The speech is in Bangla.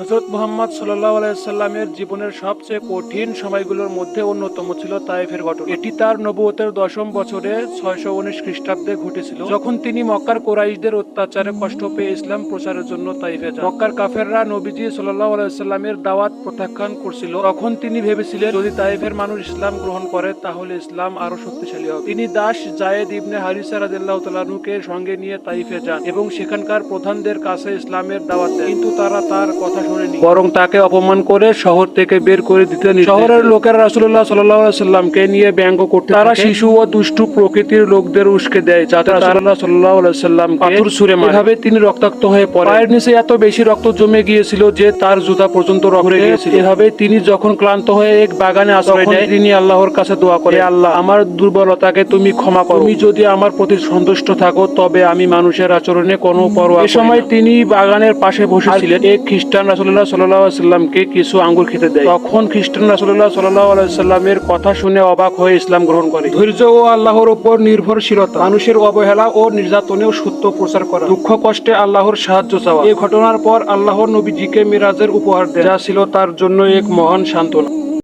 হজরত মোহাম্মদ সাল্লাহ আলাইসাল্লামের জীবনের সবচেয়ে কঠিন সময়গুলোর মধ্যে অন্যতম ছিল তাইফের ঘটনা এটি তার নবুয়তের দশম বছরে ছয়শো উনিশ খ্রিস্টাব্দে ঘটেছিল। যখন তিনি মক্কার কোরাইশদের অত্যাচারে কষ্ট পেয়ে ইসলাম প্রচারের জন্য তাইফে যান। মক্কার কাফেররা নবীজি সাল্লাহ আলাইসাল্লামের দাওয়াত প্রত্যাখ্যান করছিল। তখন তিনি ভেবেছিলেন, যদি তাইফের মানুষ ইসলাম গ্রহণ করে, তাহলে ইসলাম আরও শক্তিশালী হবে। তিনি দাস জায়েদ ইবনে হারিসা রাদিল্লাহ তালানুকে সঙ্গে নিয়ে তাইফে যান এবং সেখানকার প্রধানদের কাছে ইসলামের দাওয়াত দেন। কিন্তু তারা তার কথা বরং তাকে অপমান করে শহর থেকে বের করে দিতে শহরের লোকেরা সাল্লাল্লাহু সাল্লামকে নিয়ে ব্যঙ্গ করতে তারা শিশু ও দুষ্টু প্রকৃতির লোকদের উস্কে দেয় যাতে রাসূলুল্লাহ সাল্লাল্লাহু আলাইহি সাল্লাম পাথর ছুঁড়ে মারে। এভাবে তিনি রক্তাক্ত হয়ে পড়ে পায়ের নিচে এত বেশি রক্ত জমে গিয়েছিল যে তার জুতা পর্যন্ত রক্ত গিয়েছিল। এভাবে তিনি যখন ক্লান্ত হয়ে এক বাগানে আশ্রয় নেয় তিনি আল্লাহর কাছে দোয়া করে আল্লাহ আমার দুর্বলতাকে তুমি ক্ষমা করো। তুমি যদি আমার প্রতি সন্তুষ্ট থাকো তবে আমি মানুষের আচরণে কোনো পরোয়া সময় তিনি বাগানের পাশে বসেছিলেন। এক খ্রিস্টান রাসূলুল্লাহ সাল্লাহ সাল্লামকে কিছু আঙ্গুর খেতে দেয়। তখন খ্রিস্টান রাসুল্লাহ সাল্লাহ সাল্লামের কথা শুনে অবাক হয়ে ইসলাম গ্রহণ করে। ধৈর্য ও আল্লাহর উপর নির্ভরশীলতা মানুষের অবহেলা ও নির্যাতনেও সত্য প্রচার করা। দুঃখ কষ্টে আল্লাহর সাহায্য চাওয়া। এই ঘটনার পর আল্লাহর নবীজিকে মিরাজের উপহার দেয় যা ছিল তার জন্য এক মহান সান্ত্বনা।